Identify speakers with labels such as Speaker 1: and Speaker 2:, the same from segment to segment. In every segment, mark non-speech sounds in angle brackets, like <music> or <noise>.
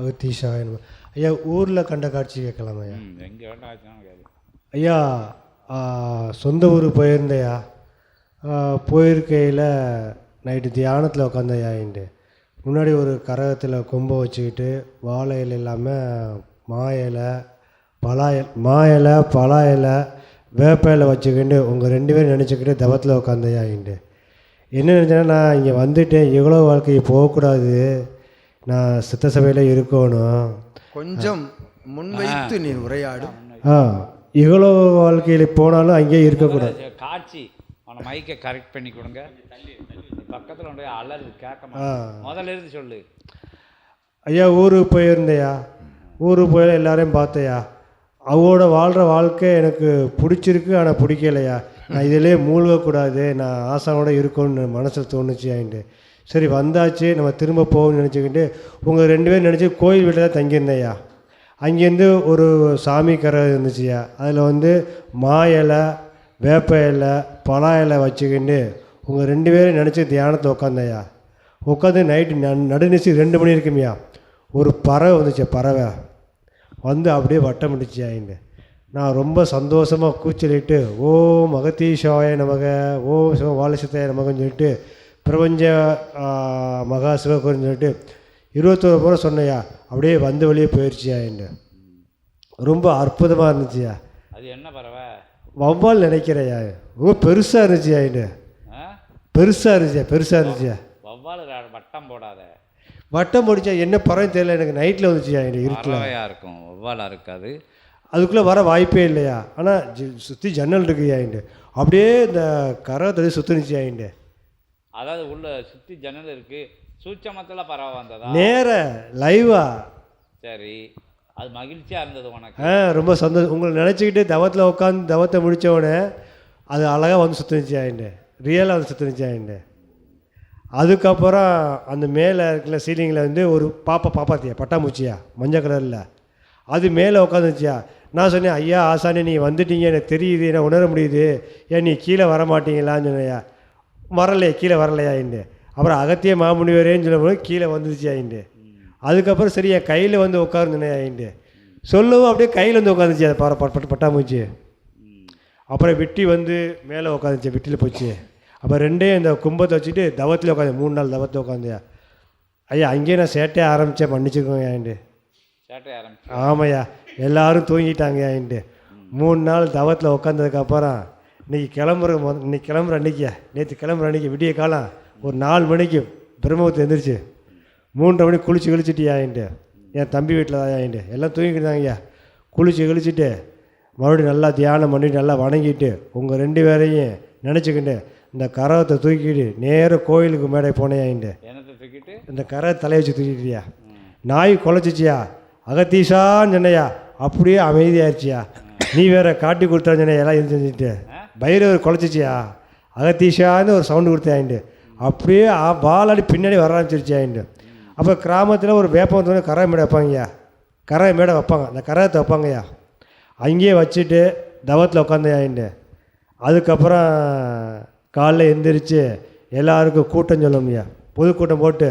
Speaker 1: அகத்தீஷாய நம ஐயா ஊரில் கண்ட காட்சி கேட்கலாம் ஐயா?
Speaker 2: எங்கே வேண்டாம்
Speaker 1: ஐயா சொந்த ஊர் போயிருந்தையா? போயிருக்கையில் நைட்டு தியானத்தில் உட்காந்தையா இண்டு முன்னாடி ஒரு கரகத்தில் கொம்பை வச்சுக்கிட்டு வாழை இலை இல்லாமல் மா இலை பலா மா இலை பலா இலை வேப்ப இலை வச்சுக்கிட்டு உங்கள் ரெண்டு பேரும் நினச்சிக்கிட்டு தவத்தில் உட்காந்தையா இண்டு என்ன நினச்சேன்னா நான் இங்கே வந்துட்டேன் இவ்வளோ வாழ்க்கையை போகக்கூடாது. நான் சித்த சபையில் இருக்கணும்.
Speaker 3: கொஞ்சம் முன்வைத்து நீ உரையாடு.
Speaker 1: ஆ இவ்வளோ வாழ்க்கையில் போனாலும் அங்கேயே இருக்கக்கூடாது.
Speaker 2: காட்சி அவனை மைக்கை கரெக்ட் பண்ணி கொடுங்க. பக்கத்தில் போய் அலறு கேட்க முதல்ல இருந்து சொல்லு.
Speaker 1: ஐயா ஊருக்கு போயிருந்தையா? ஊருக்கு போய் எல்லாரையும் பார்த்தையா? அவளோட வாழ்கிற வாழ்க்கை எனக்கு பிடிச்சிருக்கு ஆனால் பிடிக்கலையா? நான் இதிலே மூழ்கக்கூடாது. நான் ஆசானோட இருக்கணும்னு மனசில் தோணுச்சு ஆயிட்டு சரி வந்தாச்சு நம்ம திரும்ப போகணும்னு நினச்சிக்கிட்டு உங்கள் ரெண்டு பேரும் நினச்சி கோயில் வீட்டில் தான் தங்கியிருந்தேயா? அங்கேருந்து ஒரு சாமி கரை இருந்துச்சுயா? அதில் வந்து மா இலை வேப்ப இலை பலா இலை வச்சுக்கிட்டு உங்கள் ரெண்டு பேரும் நினச்சி தியானத்தை உட்காந்தையா உட்காந்து நைட்டு ந நடுநிச்சு ரெண்டு மணி இருக்குமியா? ஒரு பறவை வந்துச்சு பறவை. வந்து அப்படியே வட்டம் அடிச்சு நான் ரொம்ப சந்தோஷமாக கூச்சலிட்டு ஓ மகதீஷாய நமக ஓ சிவ வாலசத்தாய நமகன்னு சொல்லிட்டு பிரபஞ்ச மகா சிவகுருன்னு சொல்லிட்டு இருபத்தோரு முறை சொன்னையா அப்படியே வந்த வழியே போயிடுச்சு ஆயிண்டு ரொம்ப அற்புதமாக இருந்துச்சுயா
Speaker 2: அது என்ன பறவை?
Speaker 1: வவ்வால் நினைக்கிறையா ரொம்ப பெருசாக இருந்துச்சு ஆயிண்டு
Speaker 2: ஆ?
Speaker 1: பெருசாக இருந்துச்சியா பெருசாக இருந்துச்சியா
Speaker 2: வவ்வால் வட்டம் போடாத.
Speaker 1: வட்டம் முடிச்சா என்ன பறவை தெரியல எனக்கு. நைட்டில் வந்துச்சுயா எனக்கு இருட்டில்.
Speaker 2: இருக்கும் வவ்வாலாக இருக்காது.
Speaker 1: அதுக்குள்ளே வர வாய்ப்பே இல்லையா. ஆனால் சுற்றி ஜன்னல் இருக்குயா ஆயிண்டு அப்படியே இந்த கரை தடி சுற்றுனுச்சு ஆயிண்டு
Speaker 2: அதாவது உள்ள சுற்றி ஜன்னல் இருக்கு. சூட்சமத்தில் பறவை வந்ததா?
Speaker 1: நேர லைவா
Speaker 2: சரி. அது மகிழ்ச்சியாக இருந்தது உனக்கு?
Speaker 1: ஆ ரொம்ப சந்தோஷம். உங்களை நினச்சிக்கிட்டு தவத்தில் உட்காந்து தவத்தை முடித்தவொடனே அது அழகாக வந்து சுற்றுனுச்சு ஆயிண்டு ரியலாக வந்து சுற்றுனுச்சு ஆயிண்டு அதுக்கப்புறம் அந்த மேலே இருக்கிற சீலிங்கில் வந்து ஒரு பாப்பா பாப்பாத்தியா பட்டாம்பூச்சியா? மஞ்சள் கலரில் அது மேலே உட்காந்துச்சியா நான் சொன்னேன் ஐயா ஆசானி நீ வந்துட்டீங்க. எனக்கு தெரியுது. எனக்கு உணர முடியுது. ஏன் நீ கீழே வர மாட்டீங்களான்னு சொன்னையா வரலையே கீழே வரலையா இண்டு அப்புறம் அகத்திய மாமுனிவரேன்னு சொல்லும்போது கீழே வந்துருச்சு ஆயிண்டு அதுக்கப்புறம் சரி என் கையில் வந்து உட்காருந்தனே ஆயிண்டு சொல்லவும் அப்படியே கையில் வந்து உட்காந்துச்சு அது பாரு பட் பட் பட்டாம்பூச்சி. அப்புறம் விட்டி வந்து மேலே உட்காந்துச்சு விட்டியில் போச்சு. அப்போ ரெண்டையும் இந்த கும்பத்தை வச்சுட்டு தவத்தில் உட்காந்து மூணு நாள் தவத்தில் உட்காந்து ஐயா அங்கேயே நான் சேட்டையே ஆரம்பித்தேன் மன்னிச்சுக்கோங்க ஆயிண்டு
Speaker 2: சேட்டை ஆரம்பிச்சு
Speaker 1: ஆமாய்யா எல்லாரும் தூங்கிட்டாங்க ஆயிண்டு மூணு நாள் தவத்தில் உட்காந்ததுக்கப்புறம் இன்னைக்கு கிளம்புற மொத இன்னைக்கு கிளம்புற அன்னைக்கு நேற்று கிளம்புற அன்னைக்கு விடிய காலம் ஒரு நாலு மணிக்கு பிரம்மபுரத்து எந்திரிச்சு மூன்றரை மணிக்கு குளிச்சு கிழிச்சிட்டு ஆயிண்டு என் தம்பி வீட்டில் தான் ஆயிண்டு எல்லாம் தூங்கிட்டு தாங்கய்யா குளிச்சு கிழிச்சிட்டு மறுபடியும் நல்லா தியானம் பண்ணிட்டு நல்லா வணங்கிட்டு உங்கள் ரெண்டு பேரையும் நினச்சிக்கிட்டு இந்த கரகத்தை தூக்கிட்டு நேராக கோயிலுக்கு மேடை போனேன் ஆயிண்டு
Speaker 2: என்னத்தை தூக்கிட்டு?
Speaker 1: இந்த கரை தலையை வச்சு தூக்கிட்டியா? நாய் குலைச்சிச்சியா அகத்தீஷான்னு சொன்னையா. அப்படியே அமைதியாயிருச்சியா? நீ வேற காட்டி கொடுத்தான்னு சொன்ன எல்லாம் செஞ்சுட்டு பைரவர் குலைச்சிச்சியா அகத்தீஷான்னு ஒரு சவுண்டு கொடுத்தாயிண்டு அப்படியே பாலாடி பின்னாடி வர ஆரம்பிச்சிருச்சு ஆயிண்டு அப்போ கிராமத்தில் ஒரு வேப்பம் கரை மேடை வைப்பாங்கய்யா. கரை மேடை வைப்பாங்க. அந்த கரகத்தை வைப்பாங்கய்யா. அங்கேயே வச்சுட்டு தவத்தில் உட்காந்து ஆயிண்டு அதுக்கப்புறம் காலைல எந்திரிச்சு எல்லாருக்கும் கூட்டம் சொல்லணும்யா பொதுக்கூட்டம் போட்டு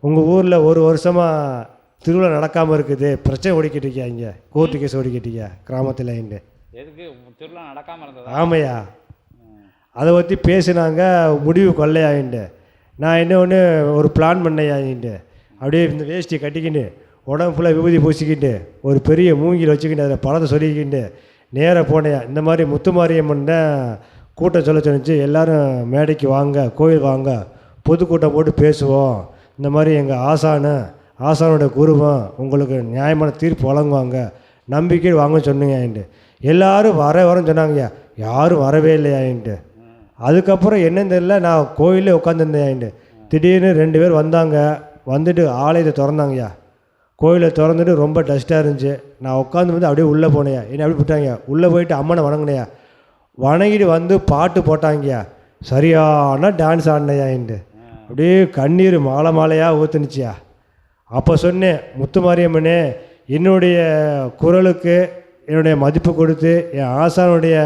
Speaker 1: உங்கள் ஊரில் ஒரு வருஷமாக திருவிழா நடக்காமல் இருக்குது. பிரச்சனை ஓடிக்கிட்டு இருக்கியா இங்கே? கோர்ட்டு கேஸ் ஓடிக்கிட்டு இருக்கியா? கிராமத்தில் இங்கே
Speaker 2: எதுக்கு? திருவிழா நடக்காமல் இருந்ததா?
Speaker 1: ஆமையா. அதை பற்றி பேசினாங்க முடிவு கொள்ளையாயிண்டு நான் என்ன ஒன்று ஒரு பிளான் பண்ணையாயிண்டு அப்படியே இந்த வேஷ்டி கட்டிக்கிட்டு உடம்பு ஃபுல்லாக விபூதி பூசிக்கிட்டு ஒரு பெரிய மூங்கில் வச்சுக்கிட்டு அதில் பழத்தை சொல்லிக்கிட்டு நேராக போனேன். இந்த மாதிரி முத்துமாரியம்மன் தான் கூட்டம் சொல்ல சொன்னிச்சு எல்லாரும் மேடைக்கு வாங்க கோயில் வாங்க பொதுக்கூட்டம் போட்டு பேசுவோம். இந்த மாதிரி எங்கள் ஆசானு ஆசானோட குருவம் உங்களுக்கு நியாயமான தீர்ப்பு வழங்குவாங்க. நம்பிக்கை வாங்க சொன்னீங்க எல்லாரும் வர வரேன்னு சொன்னாங்கய்யா. யாரும் வரவே இல்லையாயின்ட்டு அதுக்கப்புறம் என்னன்னு தெரியல நான் கோயிலே உட்காந்துருந்தேன் திடீர்னு ரெண்டு பேர் வந்தாங்க. வந்துட்டு ஆலயத்தை திறந்தாங்கய்யா. கோயிலை திறந்துட்டு ரொம்ப டஸ்ட்டாக இருந்துச்சு. நான் உட்காந்து வந்து அப்படியே உள்ளே போனேயா என்ன அப்படி விட்டாங்க உள்ளே போயிட்டு அம்மனை வணங்கினேயா வணங்கிட்டு வந்து பாட்டு போட்டாங்கய்யா. சரியான டான்ஸ் ஆடினையான்ட்டு அப்படியே கண்ணீர் மாலை மாலையாக ஊற்றுனுச்சியா அப்போ சொன்னேன் முத்துமாரியம்மனே என்னுடைய குரலுக்கு என்னுடைய மதிப்பு கொடுத்து என் ஆசானுடைய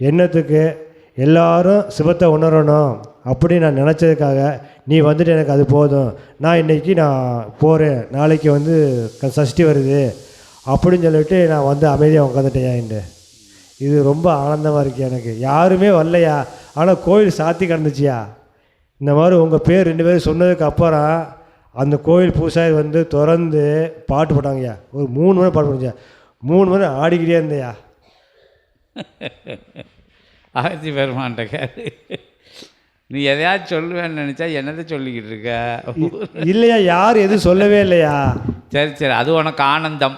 Speaker 1: எண்ணத்துக்கு எல்லாரும் சிவத்தை உணரணும் அப்படி நான் நினச்சதுக்காக நீ வந்துட்டு எனக்கு அது போதும். நான் இன்னைக்கு நான் போகிறேன் நாளைக்கு வந்து க- சஷ்டி வருது. அப்படின்னு சொல்லிட்டு நான் வந்து அமைதியாக உட்காந்துட்டேன் இது ரொம்ப ஆனந்தமாக இருக்குது எனக்கு. யாருமே வரலையா? ஆனால் கோயில் சாத்தி கிடந்துச்சியா? இந்த மாதிரி உங்கள் பேர் ரெண்டு பேரும் சொன்னதுக்கு அப்புறம் அந்த கோயில் பூசாரி வந்து திறந்து பாட்டு போட்டாங்கய்யா. ஒரு மூணு மணி பாட்டு போட்டுச்சா மூணு மணி ஆடிக்கிட்டே இருந்தேயா? <laughs>
Speaker 2: அகத்தி பெருமான்ட்ட கேளு. நீ எதையாச்சும் சொல்லுவேன்னு நினச்சா என்னதை சொல்லிக்கிட்டு இருக்க?
Speaker 1: இல்லையா யார் எதுவும் சொல்லவே இல்லையா?
Speaker 2: சரி சரி அது உனக்கு ஆனந்தம்.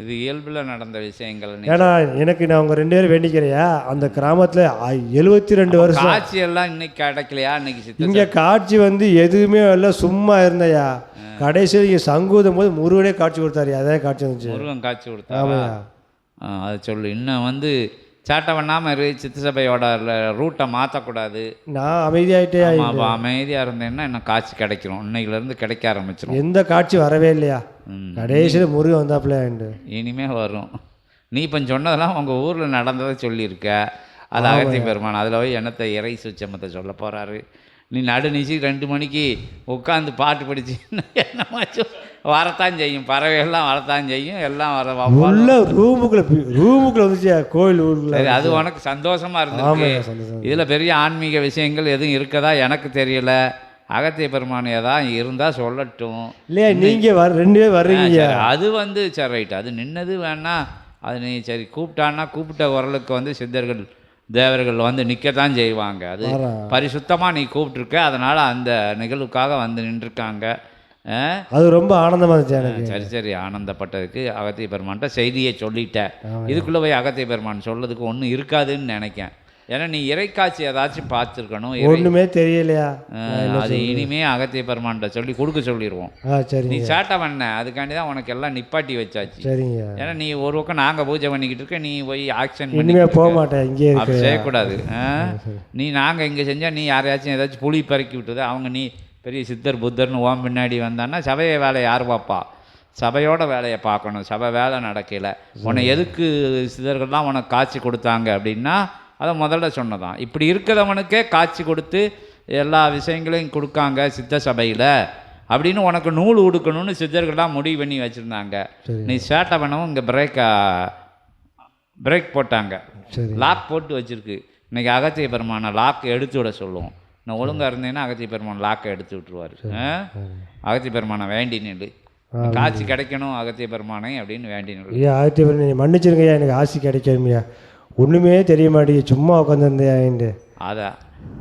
Speaker 2: இது இயல்பில் நடந்த விஷயங்கள்
Speaker 1: ஏன்னா எனக்கு நான் உங்கள் ரெண்டு பேரும் வேண்டிக்கிறையா? அந்த கிராமத்தில் எழுபத்தி ரெண்டு வருஷம்.
Speaker 2: காட்சி எல்லாம் இன்னைக்கு கிடைக்கலையா? இன்னைக்கு
Speaker 1: இங்கே காட்சி வந்து எதுவுமே இல்லை சும்மா இருந்தையா? கடைசியில் இங்கே சங்கூதம் போது முருகனே காட்சி கொடுத்தாரு. அதான் காட்சி வந்துச்சு.
Speaker 2: முருகன் காட்சி கொடுத்தாரா? அதை சொல்லு. இன்னும் வந்து சேட்டை பண்ணாமல் இரு சித்து சபையோட ரூட்டை மாற்றக்கூடாது
Speaker 1: நான் அமைதியாயிட்டே
Speaker 2: ஆமாம் அப்போ அமைதியாக இருந்தேன்னா இன்னும் காட்சி கிடைக்கிறோம் இன்னையிலேருந்து கிடைக்க ஆரம்பிச்சிடும்
Speaker 1: எந்த காட்சி வரவே இல்லையா. கடைசியில் முருகன் வந்தாப்புல
Speaker 2: இனிமே வரும். நீ இப்போ சொன்னதெல்லாம் உங்கள் ஊரில் நடந்ததை சொல்லியிருக்க. அது அகத்தி பெருமான் அதில் போய் என்னத்தை இறை சுச்சமத்தை சொல்ல போகிறாரு நீ நடுநிசி ரெண்டு மணிக்கு உட்காந்து பாட்டு படிச்சு என்னமாச்சும் வரத்தான் செய்யும். பறவைகள்லாம் வரத்தான் செய்யும். எல்லாம் வர
Speaker 1: உள்ள ரூமுக்குள்ள ரூமுக்குள்ள வந்துச்சியா கோயில் ஊருக்குள்ள
Speaker 2: அது உனக்கு சந்தோஷமா
Speaker 1: சந்தோஷம்.
Speaker 2: இதில் பெரிய ஆன்மீக விஷயங்கள் எதுவும் இருக்கதா எனக்கு தெரியல. அகத்திய பெருமான் ஏதாவது இருந்தால் சொல்லட்டும்.
Speaker 1: இல்லையா நீங்க வர ரெண்டு பேர் வர்றீங்க.
Speaker 2: அது வந்து சரி ரைட் அது நின்னது வேணா அது நீ சரி கூப்பிட்டான்னா கூப்பிட்ட குரலுக்கு வந்து சித்தர்கள் தேவர்கள் வந்து நிற்கத்தான் செய்வாங்க. அது. பரிசுத்தமாக நீ கூப்பிட்ருக்க அதனால் அந்த நிகழ்வுக்காக வந்து நின்றுருக்காங்க?
Speaker 1: அது ரொம்ப ஆனந்தமா இருந்துச்சு எனக்கு.
Speaker 2: சரி சரி ஆனந்தப்பட்டதுக்கு அகத்திய பெருமான்ட்ட செய்தியை சொல்லிட்டேன். இதுக்குள்ளே போய் அகத்திய பெருமான் சொல்லதுக்கு ஒன்றும் இருக்காதுன்னு நினைக்கேன். ஏன்னா நீ இறைக்காட்சி ஏதாச்சும் பார்த்துருக்கணும்
Speaker 1: ஒண்ணுமே தெரியலையா?
Speaker 2: அது இனிமே அகத்திய பெருமான்ட்ட சொல்லி கொடுக்க சொல்லிடுவோம் நீ சேட்டை பண்ண அதுக்காண்டி தான் உனக்கு எல்லாம் நிப்பாட்டி வச்சாச்சு.
Speaker 1: சரிங்க.
Speaker 2: ஏன்னா நீ ஒரு பக்கம் நாங்கள் பூஜை பண்ணிக்கிட்டு இருக்க நீ போய் ஆக்ஷன் பண்ணி
Speaker 1: போக மாட்டேன் இங்கே
Speaker 2: செய்யக்கூடாது? நீ நாங்கள் இங்கே செஞ்சால் நீ யாரையாச்சும் ஏதாச்சும் புளி பறக்கி விட்டுது அவங்க நீ பெரிய சித்தர் புத்தர்னு ஓம் பின்னாடி வந்தான்னா சபையை வேலை யார் பார்ப்பா? சபையோட வேலையை பார்க்கணும். சபை வேலை நடக்கல. உன்னை எதுக்கு சித்தர்கள்லாம் உனக்கு காட்சி கொடுத்தாங்க அப்படின்னா அதை முதல்ல சொன்னதான். இப்படி இருக்கிறவனுக்கே காட்சி கொடுத்து எல்லா விஷயங்களையும் கொடுக்காங்க சித்த சபையில். அப்படின்னு உனக்கு நூல் உடுக்கணும்னு சித்தர்கள்லாம் முடிவு பண்ணி வச்சுருந்தாங்க. நீ சேட்டை பண்ணவும் இங்கே பிரேக்கை பிரேக் போட்டாங்க. லாக் போட்டு வச்சிருக்கு. இன்னைக்கு அகத்திய பெருமானை லாக் எடுத்து விட சொல்லுவோம். நான் ஒழுங்கா இருந்தேன்னா அகத்திய பெருமான் லாக்கை எடுத்து விட்டுருவாரு? அகத்திய பெருமானை வேண்டி நில்லு. காட்சி கிடைக்கணும் அகத்திய பெருமானை அப்படின்னு வேண்டி நில்லு.
Speaker 1: ஐயா ஆயிரத்தி பேர் நீங்கள் மன்னிச்சிருங்கய்யா எனக்கு ஆசி கிடைக்கணுமையா ஒன்றுமே தெரிய மாட்டேங்குது. சும்மா உட்காந்துருந்தேன்
Speaker 2: அதை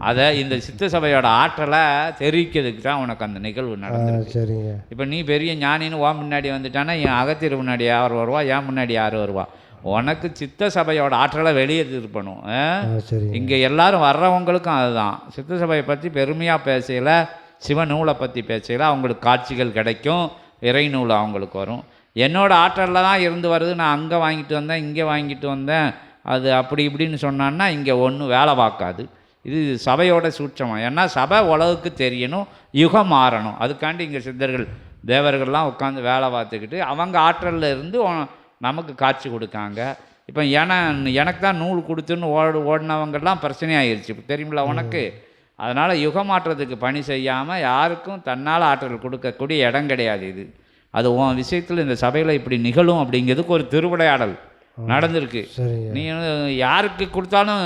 Speaker 2: அதை இந்த சித்த சபையோட ஆற்றலை தெரிவிக்கிறதுக்கு தான் உனக்கு அந்த நிகழ்வு நடந்தது
Speaker 1: சரிங்க.
Speaker 2: இப்போ நீ பெரிய ஞானின்னு உன் முன்னாடி வந்துட்டானா என் அகத்தியர் முன்னாடி யார் வருவா என் முன்னாடி யார் வருவா? உனக்கு சித்த சபையோட ஆற்றலை வெளியே? ஆ?
Speaker 1: சரிங்க.
Speaker 2: இங்கே எல்லாரும் வர்றவங்களுக்கும் அதுதான். சித்த சபையை பற்றி பெருமையாக பேசையில் சிவநூலை பற்றி பேசையில் அவங்களுக்கு காட்சிகள் கிடைக்கும். இறை நூல் அவங்களுக்கு வரும். என்னோட ஆற்றலில் தான் இருந்து வருது. நான் அங்கே வாங்கிட்டு வந்தேன் இங்கே வாங்கிட்டு வந்தேன். அது அப்படி இப்படின்னு சொன்னான்னா இங்கே ஒன்றும் வேலை பார்க்காது. இது சபையோட சூட்சமம். ஏன்னா சபை உலகுக்கு தெரியணும் யுகம் மாறணும். அதுக்காண்டி இங்கே சித்தர்கள் தேவர்கள்லாம் உட்காந்து வேலை பார்த்துக்கிட்டு அவங்க ஆற்றலில் இருந்து நமக்கு காட்சி கொடுக்காங்க. இப்போ என எனக்கு தான் நூல் கொடுத்துன்னு ஓடு ஓடினவங்கெல்லாம் பிரச்சனையாயிருச்சு இப்போ தெரியுமில்ல உனக்கு? அதனால் யுகம் மாற்றத்துக்கு பணி செய்யாமல் யாருக்கும் தன்னால் ஆற்றல் கொடுக்கக்கூடிய இடம் கிடையாது இது. அது உன் விஷயத்தில் இந்த சபையில் இப்படி நிகழும் அப்படிங்கிறதுக்கு ஒரு திருவிளையாடல். நடந்திருக்கு. நீ யாருக்கு கொடுத்தாலும்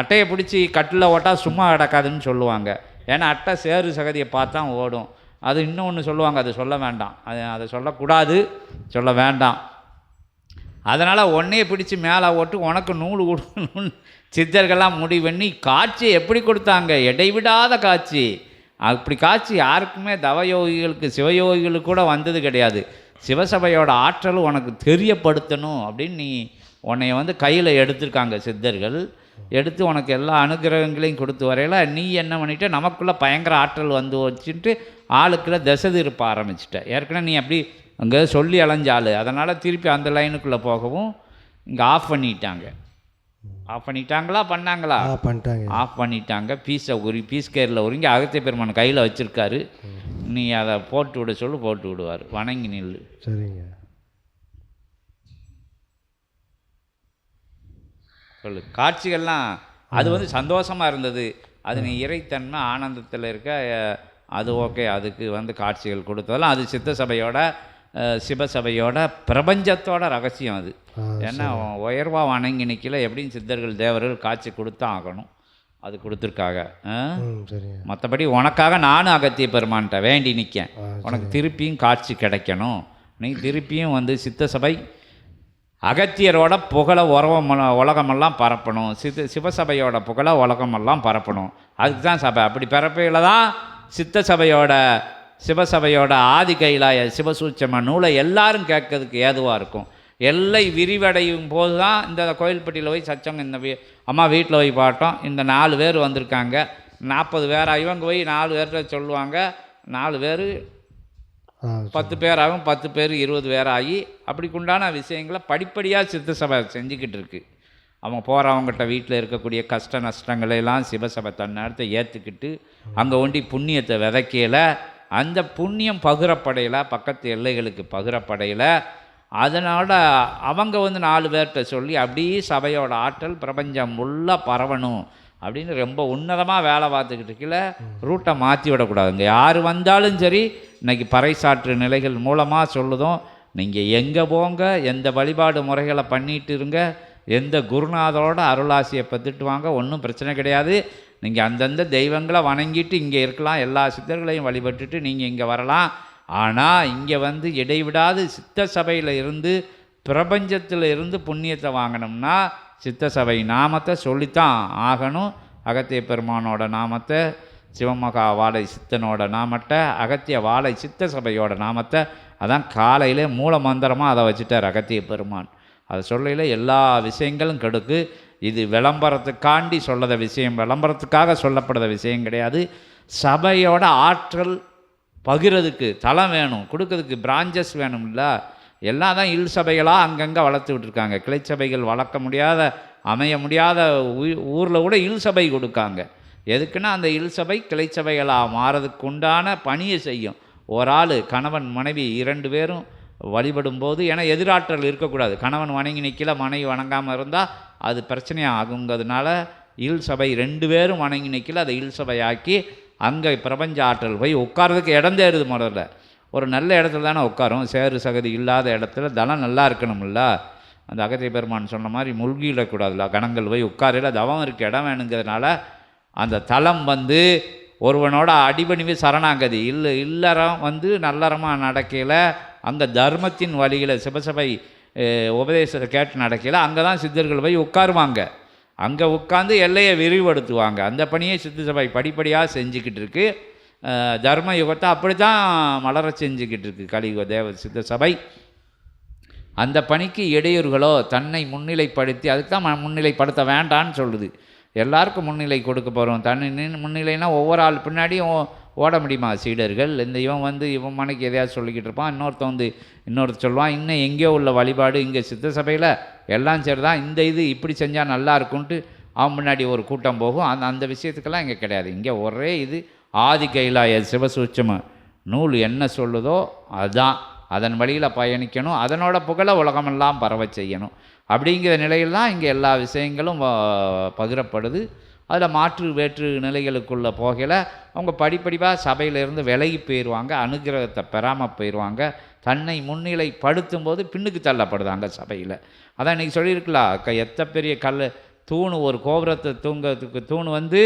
Speaker 2: அட்டையை பிடிச்சி கட்டில் ஓட்டா சும்மா கிடக்காதுன்னு சொல்லுவாங்க. ஏன்னா அட்டை சேறு சகதியை பார்த்தா ஓடும். அது இன்னொன்று சொல்லுவாங்க அது சொல்ல வேண்டாம். அது அதை சொல்லக்கூடாது சொல்ல வேண்டாம். அதனால் உன்னையே பிடிச்சி மேலே ஓட்டு உனக்கு நூல் கொடுக்கணும்னு சித்தர்கள்லாம் முடிவு பண்ணி காட்சியை எப்படி கொடுத்தாங்க? இடைவிடாத காட்சி. அப்படி காட்சி யாருக்குமே தவயோகிகளுக்கு சிவயோகிகளுக்கு கூட வந்தது கிடையாது. சிவசபையோட ஆற்றல் உனக்கு தெரியப்படுத்தணும் அப்படின்னு நீ உன்னைய வந்து கையில் எடுத்திருக்காங்க சித்தர்கள். எடுத்து உனக்கு எல்லா அனுகிரகங்களையும் கொடுத்து வரையில நீ என்ன பண்ணிட்ட? நமக்குள்ளே பயங்கர ஆற்றல் வந்து வச்சுட்டு ஆளுக்குள்ள திசை திருப்ப ஆரம்பிச்சிட்ட. ஏற்கனவே நீ அப்படி அங்கே சொல்லி அலைஞ்சாள் அதனால் திருப்பி அந்த லைனுக்குள்ளே போகவும் இங்கே ஆஃப் பண்ணிட்டாங்க. ஆஃப் பண்ணிட்டாங்களா? பண்ணாங்களா?
Speaker 1: பண்ணிட்டாங்க.
Speaker 2: ஆஃப் பண்ணிட்டாங்க. பீஸை உரி பீஸ் கேரில் உரிங்கி அகத்திய பெருமான் கையில் வச்சுருக்காரு. நீ அதை போட்டு விட சொல்லு போட்டு விடுவார். வணங்கி நில்லு.
Speaker 1: சரிங்க.
Speaker 2: சொல்லு. காட்சிகள்லாம் அது வந்து சந்தோஷமாக இருந்தது. அது நீ இறைத்தன்மை ஆனந்தத்தில் இருக்க அது ஓகே அதுக்கு வந்து காட்சிகள் கொடுத்ததெல்லாம் அது சித்த சபையோட சிவசபையோட பிரபஞ்சத்தோட ரகசியம் அது. ஏன்னா உயர்வா வணங்கி நிற்கல எப்படியும் சித்தர்கள் தேவர்கள் காட்சி கொடுத்தான் ஆகணும். அது
Speaker 1: சரிங்க.
Speaker 2: மற்றபடி உனக்காக நானும் அகத்திய பெருமான்கிட்ட வேண்டி நிற்கேன் உனக்கு திருப்பியும் காட்சி கிடைக்கணும். நீ திருப்பியும் வந்து சித்த சபை அகத்தியரோட புகழ உறவம் உலகமெல்லாம் பரப்பணும். சித்த சிவசபையோட புகழ உலகமெல்லாம் பரப்பணும். அதுக்கு தான் சபை. அப்படி பரப்பையில் தான் சித்த சபையோட சிவசபையோட ஆதி கைலாய சிவசூட்சம நூலை எல்லாரும் கேட்கறதுக்கு ஏதுவாக இருக்கும்? எல்லை விரிவடையும் போது தான் இந்த கோயில்பட்டியில் போய் சச்சங்க இந்த வீ அம்மா வீட்டில் போய் பாட்டோம் இந்த நாலு பேர் வந்திருக்காங்க. நாற்பது பேரா இவங்க போய் நாலு பேர்கிட்ட சொல்லுவாங்க. நாலு பேர் பத்து பேராகும் பத்து பேர் இருபது பேராகி அப்படிக்குண்டான விஷயங்களை படிப்படியாக சித்த சபை செஞ்சுக்கிட்டு இருக்கு. அவங்க போகிறவங்ககிட்ட வீட்டில் இருக்கக்கூடிய கஷ்ட நஷ்டங்களை எல்லாம் சிவசபை தன்னேரத்தை ஏற்றுக்கிட்டு அங்கே ஒண்டி புண்ணியத்தை விதைக்கையில் அந்த புண்ணியம் பகிரப்படையில் பக்கத்து எல்லைகளுக்கு பகிரப்படையில். அதனால் அவங்க வந்து நாலு பேர்கிட்ட சொல்லி அப்படியே சபையோட ஆற்றல் பிரபஞ்சம் உள்ளே பரவணும். அப்படின்னு ரொம்ப உன்னதமாக வேலை பார்த்துக்கிட்டு இருக்கல ரூட்டை மாற்றி விடக்கூடாதுங்க. யார் வந்தாலும் சரி இன்றைக்கி பறைசாற்று நிலைகள் மூலமாக சொல்லுதோம். நீங்கள் எங்கே போங்க எந்த வழிபாடு முறைகளை பண்ணிட்டு இருங்க எந்த குருநாதரோட அருளாசியை பெற்றுட்டு வாங்க ஒன்றும் பிரச்சனை கிடையாது. நீங்கள் அந்தந்த தெய்வங்களை வணங்கிட்டு இங்கே இருக்கலாம் எல்லா சித்தர்களையும் வழிபட்டுட்டு நீங்கள் இங்கே வரலாம். ஆனால் இங்கே வந்து இடைவிடாது சித்த சபையில் இருந்து பிரபஞ்சத்தில் இருந்து புண்ணியத்தை வாங்கினோம்னா சித்த சபை நாமத்தை சொல்லித்தான் ஆகணும். அகத்திய பெருமானோட நாமத்தை சிவமகா வாழை சித்தனோட நாமத்தை அகத்திய வாழை சித்த சபையோட நாமத்தை அதான் காலையிலே மூல மந்திரமாக அதை வச்சுட்டார் அகத்திய பெருமான். அதை சொல்லையில் எல்லா விஷயங்களும் கெடுக்கு. இது விளம்பரத்துக்காண்டி சொல்லத விஷயம் விளம்பரத்துக்காக சொல்லப்படுற விஷயம் கிடையாது. சபையோட ஆற்றல் பகிரதுக்கு தளம் வேணும் கொடுக்கறதுக்கு பிரான்ச்சஸ் வேணும்ல. எல்லாம் தான் இல் சபைகளாக அங்கங்கே வளர்த்து விட்டுருக்காங்க. கிளை சபைகள் வளர்க்க முடியாத அமைய முடியாத ஊரில் கூட இல் சபை கொடுக்காங்க. எதுக்குன்னா அந்த இல் சபை கிளை சபைகளாக மாறதுக்கு உண்டான பணியை செய்யும். ஒரு ஆள் கணவன் மனைவி இரண்டு பேரும் வழிபடும் போது ஏன்னா எதிராற்றல் இருக்கக்கூடாது. கணவன் வணங்கி நிற்கல மனைவி வணங்காமல் இருந்தால் அது பிரச்சனையாக ஆகுங்கிறதுனால இல் சபை ரெண்டு பேரும் வணங்கி நிற்கல அதை இல் சபை ஆக்கி அங்கே பிரபஞ்ச ஆற்றல் போய் உட்காரதுக்கு இடம் தேடுது முதல்ல. ஒரு நல்ல இடத்துல தானே உட்காரும். சேறு சகதி இல்லாத இடத்துல தளம் நல்லா இருக்கணும்ல. அந்த அகத்திய பெருமான் சொன்ன மாதிரி முழுகிடக்கூடாதுல கணங்கள் போய் உட்காரையில் தவம் இருக்க இடம் வேணுங்கிறதுனால அந்த தலம் வந்து ஒருவனோட அடிபணிவு சரணாகதி. இல்லை இல்லறம் வந்து நல்லறமாக நடக்கையில் அங்கே தர்மத்தின் வழியில் சிவசபை உபதேசத்தை கேட்டு நடக்கையில் அங்கே தான் சித்தர்கள் போய் உட்காருவாங்க. அங்கே உட்காந்து எல்லையை விரிவுபடுத்துவாங்க. அந்த பணியை சித்த சபை படிப்படியாக செஞ்சுக்கிட்டு இருக்கு. தர்ம யுகத்தை அப்படி தான் மலர செஞ்சுக்கிட்டு இருக்கு கலியுக தேவ சித்த சபை. அந்த பணிக்கு இடையூறுகளோ தன்னை முன்னிலைப்படுத்தி அதுக்கு தான் முன்னிலைப்படுத்த வேண்டான்னு சொல்லுது. எல்லாருக்கும் முன்னிலை கொடுக்க போகிறோம் தன்னை நின்னு- முன்னிலைனா ஒவ்வொரு ஆள் பின்னாடியும் ஓட முடியுமா சீடர்கள்? இந்த இவன் வந்து இவன் மனைக்கு எதையாவது சொல்லிக்கிட்டு இருப்பான் இன்னொருத்தன் வந்து இன்னொருத்தர் சொல்லுவான் இன்னும் எங்கேயோ உள்ள வழிபாடு இங்கே சித்த சபையில் எல்லாம் சரி தான் இந்த இது இப்படி செஞ்சால் நல்லா இருக்கும்ன்ட்டு அவன் முன்னாடி ஒரு கூட்டம் போகும். அந்த அந்த விஷயத்துக்கெல்லாம் இங்கே கிடையாது. இங்கே ஒரே இது ஆதி கைலாய சிவசூட்சம நூல் என்ன சொல்லுதோ அதுதான் அதன் வழியில் பயணிக்கணும் அதனோட புகழை உலகமெல்லாம் பரவ செய்யணும். அப்படிங்கிற நிலையில் தான் இங்கே எல்லா விஷயங்களும் பகிரப்படுது. அதில் மாற்று வேற்று நிலைகளுக்குள்ளே போகல அவங்க படிப்படிவாக சபையிலேருந்து விலகி போயிடுவாங்க அனுகிரகத்தை பெறாமல் போயிடுவாங்க தன்னை முன்னிலைப்படுத்தும் போது பின்னுக்கு தள்ளப்படுதாங்க சபையில். அதான் இன்றைக்கி சொல்லியிருக்கலாம் க எத்த பெரிய கல் தூணு ஒரு கோபுரத்தை தூங்கிறதுக்கு தூண் வந்து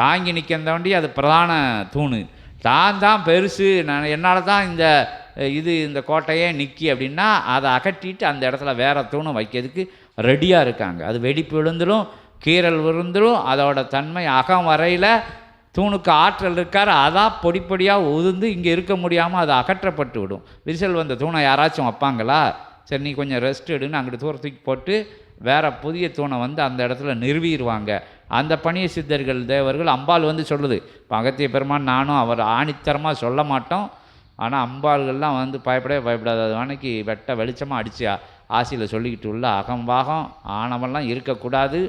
Speaker 2: தாங்கி நிற்கிறதாண்டி அது பிரதான தூணு. தான் தான் பெருசு நான் என்னால் தான் இந்த இது இந்த கோட்டையே நிற்கி அப்படின்னா அதை அகற்றிட்டு அந்த இடத்துல வேறு தூணை வைக்கிறதுக்கு ரெடியாக இருக்காங்க. அது வெடிப்பு விழுந்துடும் கீறல் விருந்துடும் அதோட தன்மை அகம் வரையில் தூணுக்கு ஆற்றல் இருக்கார் அதான் பொடி பொடியாக உதிர்ந்து இங்கே இருக்க முடியாமல் அது அகற்றப்பட்டு விடும். விரிசல் வந்த தூணை யாராச்சும் வைப்பாங்களா? சரி நீ கொஞ்சம் ரெஸ்ட் எடுன்னு அங்கிட்டு தூர தூக்கி போட்டு வேறு புதிய தூணை வந்து அந்த இடத்துல நிறுவிடுவாங்க அந்த பணிய சித்தர்கள் தேவர்கள் அம்பாள் வந்து சொல்லுது இப்போ அகத்திய பெருமான் நானும் அவர் ஆணித்தரமாக சொல்ல மாட்டோம். ஆனால் அம்பாள்கள்லாம் வந்து பயப்படவே பயப்படாது. அது அன்னைக்கு வெட்ட வெளிச்சமாக அடிச்சு. ஆசையில் சொல்லிக்கிட்டு உள்ள அகம்பாகம் ஆணவெல்லாம் இருக்கக்கூடாது.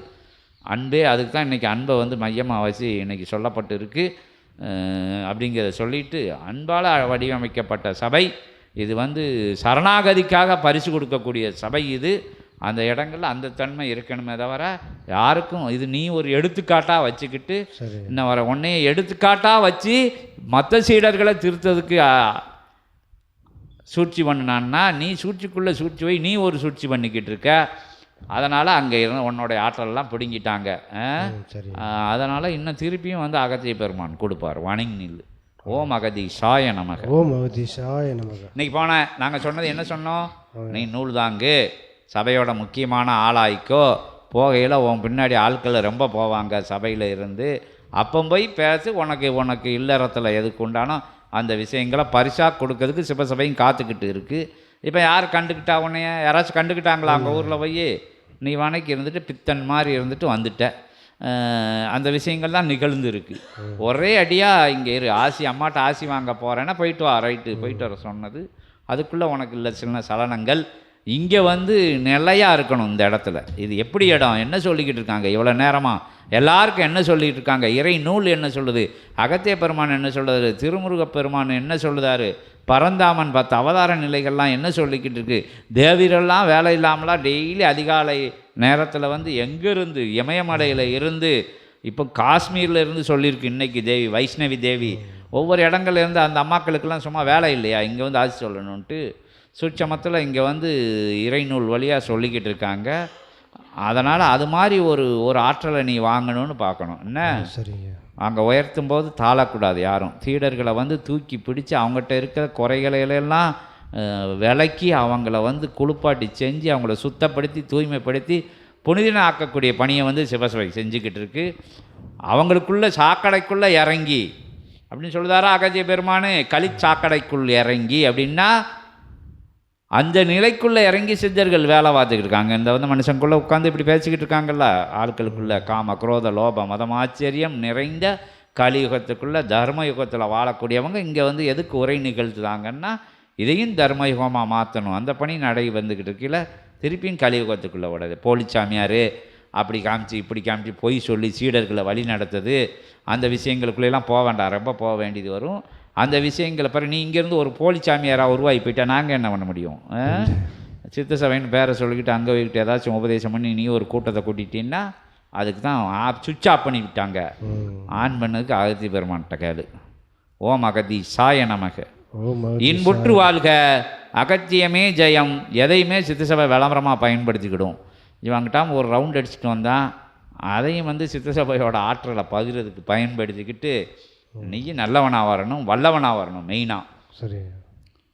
Speaker 2: அன்பே அதுக்கு தான் இன்றைக்கி அன்பை வந்து மையமாக வச்சு இன்றைக்கி சொல்லப்பட்டு இருக்கு அஹ் அப்படிங்கிறத சொல்லிட்டு அன்பால் வடிவமைக்கப்பட்ட சபை. இது வந்து சரணாகதிக்காக பரிசு கொடுக்கக்கூடிய சபை இது. அந்த இடங்கள்ல அந்த தன்மை இருக்கணுமே தவிர யாருக்கும் இது நீ ஒரு எடுத்துக்காட்டாக வச்சுக்கிட்டு இன்னும் வர உன்னைய எடுத்துக்காட்டாக வச்சு மற்ற சீடர்களை திருத்ததுக்கு சூழ்ச்சி பண்ணினான்னா நீ சூழ்ச்சிக்குள்ளே சூழ்ச்சி வை. நீ ஒரு சூழ்ச்சி பண்ணிக்கிட்டு இருக்க. அதனால் அங்கே இருந்து உன்னோடைய ஆற்றலெல்லாம் பிடுங்கிட்டாங்க. அதனால் இன்னும் திருப்பியும் வந்து அகத்திய பெருமான் கொடுப்பார். வணங்கி நில் ஓம் அகதி சாய நமக.
Speaker 1: ஓம் அவதிஷாய நமக.
Speaker 2: இன்னைக்கு போனேன் நாங்கள் சொன்னது என்ன சொன்னோம்? நீ நூல் தாங்கு சபையோட முக்கியமான ஆளாய்க்கோ. போகையில் உன் பின்னாடி ஆட்கள் ரொம்ப போவாங்க சபையில் இருந்து. அப்போ போய் பேசி உனக்கு உனக்கு இல்லறத்தில் எதுக்கு உண்டானோ அந்த விஷயங்களை பரிசாக கொடுக்கறதுக்கு சிவசபையும் காத்துக்கிட்டு இருக்குது இப்போ யார் கண்டுக்கிட்டா உன்னைய? யாராச்சும் கண்டுக்கிட்டாங்களா அங்கே ஊரில் போய்? நீ வணக்கி இருந்துட்டு பித்தன் மாதிரி இருந்துட்டு வந்துட்ட. அந்த விஷயங்கள் தான் நிகழ்ந்துருக்கு ஒரே அடியாக இங்கே இரு. ஆசி அம்மாட்ட ஆசி வாங்க போகிறேன்னா போயிட்டு வா. ரைட்டு. போயிட்டு வர சொன்னது. அதுக்குள்ளே உனக்கு இல்லை சின்ன சலனங்கள். இங்கே வந்து நிலையாக இருக்கணும் இந்த இடத்துல. இது எப்படி இடம்? என்ன சொல்லிக்கிட்டு இருக்காங்க? இவ்வளோ நேரமாக எல்லாருக்கும் என்ன சொல்லிட்டு இருக்காங்க? இறை நூல் என்ன சொல்லுது? அகத்திய பெருமான் என்ன சொல்லுது திருமுருக பெருமான் என்ன சொல்லுதாரு? பரந்தாமன் பத்து அவதார நிலைகள்லாம் என்ன சொல்லிக்கிட்டு இருக்கு? தேவிரெல்லாம் வேலை இல்லாமலாம் டெய்லி அதிகாலை நேரத்தில் வந்து எங்கேருந்து? இமயமலையில் இருந்து. இப்போ காஷ்மீரில் இருந்து சொல்லியிருக்கு இன்னைக்கு தேவி வைஷ்ணவி தேவி. ஒவ்வொரு இடங்கள்லேருந்து அந்த அம்மாக்களுக்கெல்லாம் சும்மா வேலை இல்லையா? இங்கே வந்து ஆசி சொல்லணுன்ட்டு சுட்சமத்தில் இங்கே வந்து இறைநூல் வழியாக சொல்லிக்கிட்டு இருக்காங்க. அதனால் அது மாதிரி ஒரு ஒரு ஆற்றலை நீ வாங்கணும்னு பார்க்கணும். என்ன?
Speaker 1: சரிங்க.
Speaker 2: அங்கே உயர்த்தும் போது தாழக்கூடாது யாரும். சீடர்களை வந்து தூக்கி பிடிச்சு அவங்ககிட்ட இருக்கிற குறைகளையெல்லாம் விலக்கி அவங்கள வந்து குளிப்பாட்டி செஞ்சு அவங்கள சுத்தப்படுத்தி தூய்மைப்படுத்தி புனிதன ஆக்கக்கூடிய பணியை வந்து சிவசபை செஞ்சுக்கிட்டு இருக்கு. அவங்களுக்குள்ள சாக்கடைக்குள்ளே இறங்கி அப்படின்னு சொல்லுதாரா அகத்திய பெருமானு களிச்சாக்கடைக்குள் இறங்கி அப்படின்னா அந்த நிலைக்குள்ளே இறங்கி சித்தர்கள் வேலை பார்த்துக்கிட்டு இருக்காங்க. இந்த வந்து மனுஷங்குள்ளே உட்காந்து இப்படி பேசிக்கிட்டு இருக்காங்கல்ல? ஆட்களுக்குள்ளே காம குரோத லோப மதம் ஆச்சரியம் நிறைந்த கலியுகத்துக்குள்ளே தர்மயுகத்தில் வாழக்கூடியவங்க இங்கே வந்து எதுக்கு உரை நிகழ்த்துதாங்கன்னா இதையும் தர்மயுகமாக மாற்றணும் அந்த பணி நடை வந்துக்கிட்டு இருக்கீல திருப்பியும் கலியுகத்துக்குள்ளே விடாது போலிச்சாமியார் அப்படி காமிச்சு இப்படி காமிச்சு பொய் சொல்லி சீடர்களை வழி நடத்துது. அந்த விஷயங்களுக்குள்ளெல்லாம் போக வேண்டாம். ரொம்ப போக வேண்டியது வரும். அந்த விஷயங்களை பிறகு நீ இங்கேருந்து ஒரு போலிச்சாமியாராக உருவாகி போயிட்டா நாங்கள் என்ன பண்ண முடியும்? சித்த சபைன்னு பேரை சொல்லிக்கிட்டு அங்கே போய்கிட்டு ஏதாச்சும் உபதேசம் பண்ணி நீ ஒரு கூட்டத்தை கூட்டிட்டீன்னா அதுக்கு தான் ஆப் சுவிட்ச் ஆஃப் பண்ணி விட்டாங்க. ஆன் பண்ணதுக்கு அகத்தி பெருமான்கிட்ட கேளு. ஓம் அகதி சாய நமக.
Speaker 1: ஓம்
Speaker 2: இன்புற்று வாழ்க அகத்தியமே ஜெயம் எதையுமே சித்தசபை விளம்பரமாக பயன்படுத்திக்கிடும். இவங்கிட்டாம் ஒரு ரவுண்ட் அடிச்சுட்டு வந்தான். அதையும் வந்து சித்தசபையோட ஆற்றலை பகிர்றதுக்கு பயன்படுத்திக்கிட்டு நீயும் நல்லவனாக வரணும் வல்லவனாக வரணும் மெயினாக
Speaker 1: சரி.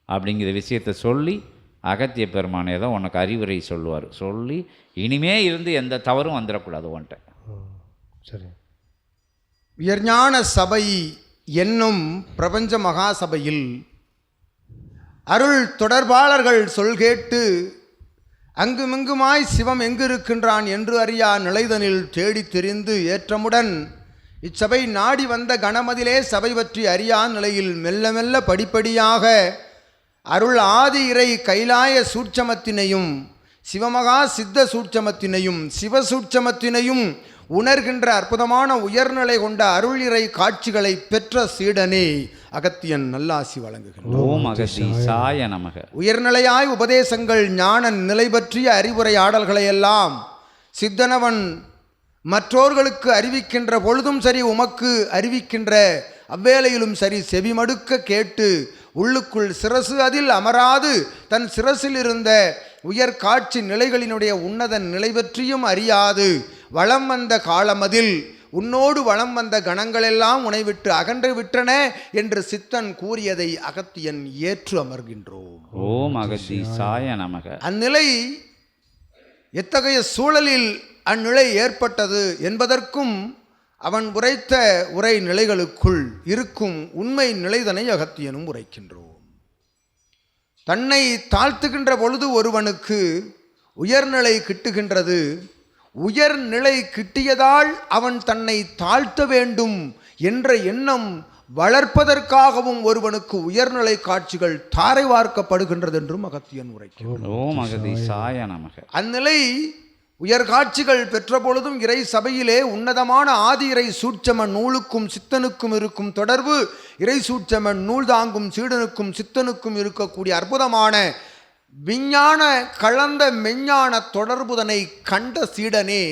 Speaker 2: அப்படிங்கிற விஷயத்த சொல்லி அகத்திய பெருமான் ஏதோ உனக்கு அறிவுரை சொல்லுவார். சொல்லி இனிமே இருந்து எந்த தவறும் வந்துடக்கூடாது உன்கிட்ட.
Speaker 1: ம் சரி.
Speaker 3: உயர்ஞான சபை என்னும் பிரபஞ்ச மகா சபையில் அருள் தொடர்பாளர்கள் சொல் கேட்டு அங்குமிங்குமாய் சிவம் எங்கிருக்கின்றான்? என்று அறியா நிலைதனில் தேடித் தெரிந்து ஏற்றமுடன் இச்சபை நாடி வந்த கணமதிலே சபை பற்றி அறியா நிலையில் மெல்ல மெல்ல படிப்படியாக அருள் ஆதி இறை கைலாய சூட்சமத்தினையும் சிவமகா சித்த சூட்சமத்தினையும் சிவசூட்சமத்தினையும் உணர்கின்ற அற்புதமான உயர்நிலை கொண்ட அருள் இறை காட்சிகளை பெற்ற சீடனே அகத்தியன் நல்லாசி
Speaker 2: நமக.
Speaker 3: உயர்நிலையாய் உபதேசங்கள் ஞான நிலை பற்றிய அறிவுரையாடல்களை எல்லாம் சித்தனவன் மற்றோர்களுக்கு அறிவிக்கின்ற பொழுதும் சரி உமக்கு அறிவிக்கின்ற அவ்வேளையிலும் சரி செவிமடுக்க கேட்டு உள்ளுக்குள் சிரசு அதில் அமராது. தன் சிரசில் இருந்த உயர் காட்சி நிலைகளினுடைய உன்னத நிலை பற்றியும் அறியாது. வளம் வந்த காலமதில் உன்னோடு வளம் வந்த கணங்களெல்லாம் உனை விட்டு அகன்று விட்டன என்று சித்தன் கூறியதை அகத்தியன் ஏற்று அமர்கின்றோம்.
Speaker 2: ஓம் அகதி சாய நமக.
Speaker 3: அந்நிலை எத்தகைய சூழலில் அந்நிலை ஏற்பட்டது என்பதற்கும் அவன் உரைத்த உரை நிலைகளுக்குள் இருக்கும் உண்மை நிலைதனை அகத்தியனும் உரைக்கின்றோம். தன்னை தாழ்த்துகின்ற பொழுது ஒருவனுக்கு உயர்நிலை கிட்டுகின்றது. உயர்நிலை கிட்டியதால் அவன் தன்னை தாழ்த்த வேண்டும் என்ற எண்ணம் வளர்ப்பதற்காகவும் ஒருவனுக்கு உயர்நிலை காட்சிகள் தாரை வார்க்கப்படுகின்றது என்றும் அகத்தியன்
Speaker 2: நமக.
Speaker 3: அந்நிலை உயர் காட்சிகள் பெற்ற பொழுதும் இறை சபையிலே உன்னதமான ஆதி இறை சூட்சம நூலுக்கும் சித்தனுக்கும் இருக்கும் தொடர்பு இறை சூட்சம நூல் தாங்கும் சீடனுக்கும் சித்தனுக்கும் இருக்கக்கூடிய அற்புதமான விஞ்ஞான கலந்த மெஞ்ஞான தொடர்புதனை கண்ட சீடனே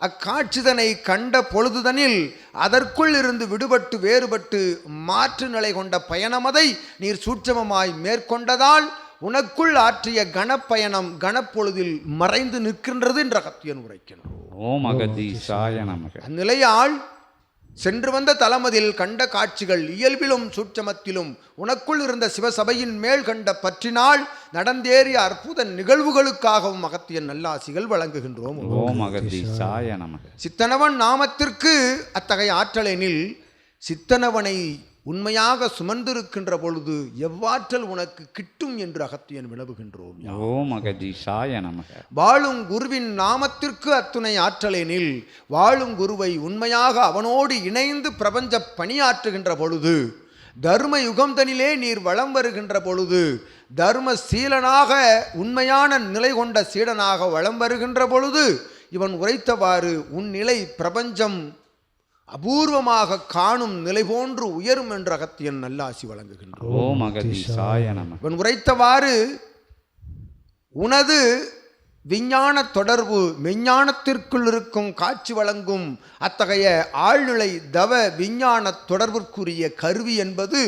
Speaker 3: அக்காட்சிதனை கண்ட பொழுதுதனில் அதற்குள் இருந்து விடுபட்டு வேறுபட்டு மாற்று நிலை கொண்ட பயணமதை நீர் சூட்சமமாய் மேற்கொண்டதால் உனக்குள் ஆற்றிய கணப்பயணம் கணப்பொழுதில் மறைந்து நிற்கின்றது என்ற அகத்தியன் உரைக்கின்றோம்
Speaker 2: ஓம் அகதீசாய நமக.
Speaker 3: அந்நிலையால் சென்று வந்த தலமதில் கண்ட காட்சிகள் இயல்பிலும் சூட்சமத்திலும் உனக்குள் இருந்த சிவசபையின் மேல் கண்ட பற்றினால் நடந்தேறிய அற்புத நிகழ்வுகளுக்காகவும் அகத்தியன் நல்லாசிகள் வழங்குகின்றோம். சித்தனவன் நாமத்திற்கு அத்தகைய ஆற்றலெனில் சித்தனவனை உண்மையாக சுமந்திருக்கின்ற பொழுது எவ்வாற்றல் உனக்கு கிட்டும் என்று அகத்தியன் வினவுகின்றோம்
Speaker 2: ஓம் அகதீசாய நமக.
Speaker 3: வாழும் குருவின் நாமத்திற்கு அத்துணை ஆற்றலெனில் வாழும் குருவை உண்மையாக அவனோடு இணைந்து பிரபஞ்ச பணியாற்றுகின்ற பொழுது தர்ம யுகம்தனிலே நீர் வலம் வருகின்ற பொழுது தர்ம சீலனாக உண்மையான நிலை கொண்ட சீடனாக வலம் வருகின்ற பொழுது இவன் உரைத்தவாறு உன் நிலை பிரபஞ்சம் அபூர்வமாக காணும் நிலை போன்று உயரும் என்ற அகத்தியன் நல்லாசி வழங்குகின்றான். இவன் உரைத்தவாறு உனது விஞ்ஞான தொடர்பு மெஞ்ஞானத்திற்குள் இருக்கும் காட்சி வழங்கும் அத்தகைய ஆழ்நிலை தவ விஞ்ஞான தொடர்பிற்குரிய கருவி என்பது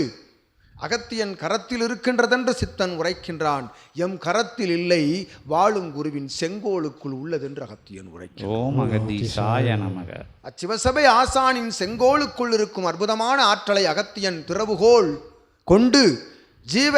Speaker 3: அகத்தியன் கரத்தில் இருக்கின்றதென்று சித்தன் உரைக்கின்றான். எம் கரத்தில் இல்லை வாழும் குருவின் செங்கோலுக்குள் உள்ளதென்று அகத்தியன்
Speaker 2: நமக.
Speaker 3: அச்சிவசபை ஆசானின் செங்கோலுக்குள் இருக்கும் அற்புதமான ஆற்றலை அகத்தியன் திறவுகோல் கொண்டு ஜீவ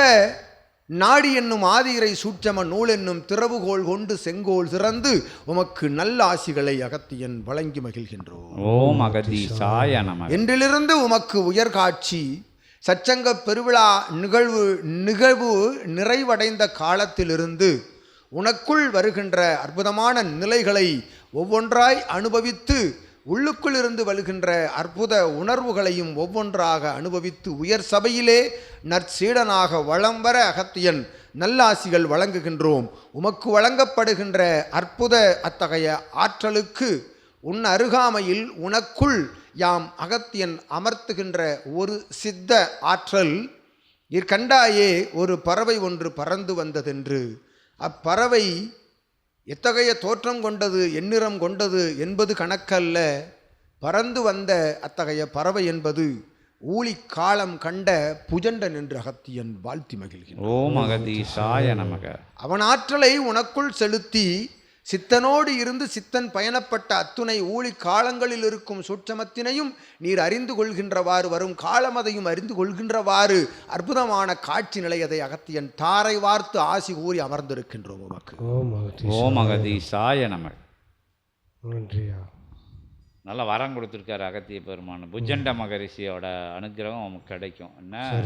Speaker 3: நாடி என்னும் ஆதிரை சூட்சம நூல் என்னும் திறவுகோல் கொண்டு செங்கோல் திறந்து உமக்கு நல்ல ஆசிகளை அகத்தியன் வழங்கி மகிழ்கின்றோம்.
Speaker 2: ஓம் நமக.
Speaker 3: என்றிலிருந்து உமக்கு உயர்காட்சி சச்சங்க பெருவிழா நிகழ்வு நிகழ்வு நிறைவடைந்த காலத்திலிருந்து உனக்குள் வருகின்ற அற்புதமான நிலைகளை ஒவ்வொன்றாய் அனுபவித்து உள்ளுக்குள் இருந்து வருகின்ற அற்புத உணர்வுகளையும் ஒவ்வொன்றாக அனுபவித்து உயர் சபையிலே நற்சீடனாக வளம் வர அகத்தியன் நல்லாசிகள் வழங்குகின்றோம். உமக்கு வழங்கப்படுகின்ற அற்புத அத்தகைய ஆற்றலுக்கு உன் அருகாமையில் உனக்குள் யாம் அகத்தியன் அமர்த்துகின்ற ஒரு சித்த ஆற்றல் இற்கண்டாயே ஒரு பறவை ஒன்று பறந்து வந்ததென்று. அப்பறவை எத்தகைய தோற்றம் கொண்டது எந்நிறம் கொண்டது என்பது கணக்கல்ல. பறந்து வந்த அத்தகைய பறவை என்பது ஊழி காலம் கண்ட புஜண்டன் என்று அகத்தியன் வாழ்த்தி மகிழ்கிறான்
Speaker 2: ஓம் அகதீசாய நமக.
Speaker 3: அவன் ஆற்றலை உனக்குள் செலுத்தி சித்தனோடு இருந்து சித்தன் பயணப்பட்ட அத்துணை ஊழி காலங்களில் இருக்கும் சூட்சமத்தினையும் நீர் அறிந்து கொள்கின்றவாறு வரும் காலமதையும் அறிந்து கொள்கின்றவாறு அற்புதமான காட்சி நிலையதை அகத்தியன் தாரை வார்த்து ஆசி கூறி அமர்ந்திருக்கின்றோம் உமக்கு.
Speaker 1: ஓம் மகதி
Speaker 2: ஓம் அகதீசாய நமக.
Speaker 1: நன்றியா.
Speaker 2: நல்ல வரம் கொடுத்துருக்காரு அகத்திய பெருமான். புஜண்ட மகரிஷியோட அனுக்கிரகம் நமக்கு கிடைக்கும். என்ன?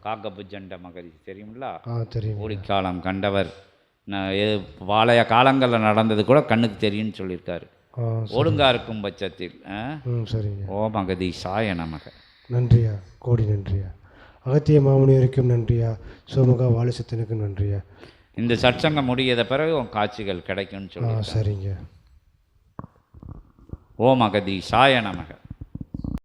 Speaker 2: காக்க புஜண்ட மகரிஷி தெரியுங்களா
Speaker 1: ஆ தெரியும்
Speaker 2: ஊழிக்காலம் கண்டவர். வாழைய காலங்களில் நடந்தது கூட கண்ணுக்கு தெரியும்னு சொல்லியிருக்காரு.
Speaker 1: ஆ
Speaker 2: ஒழுங்கா இருக்கும் பட்சத்தில்
Speaker 1: சரிங்க.
Speaker 2: ஓம் அகதீசாய நமக.
Speaker 1: நன்றியா கோடி நன்றியா. அகத்திய மாமுனிவருக்கும் நன்றியா சோமுகா வாலிசத்தனுக்கும் நன்றியா.
Speaker 2: இந்த சற்சங்கம் முடியத பிறகு உன் காட்சிகள் கிடைக்கும்னு சொல்லி
Speaker 1: சரிங்க.
Speaker 2: ஓம் அகதீசாய நமக.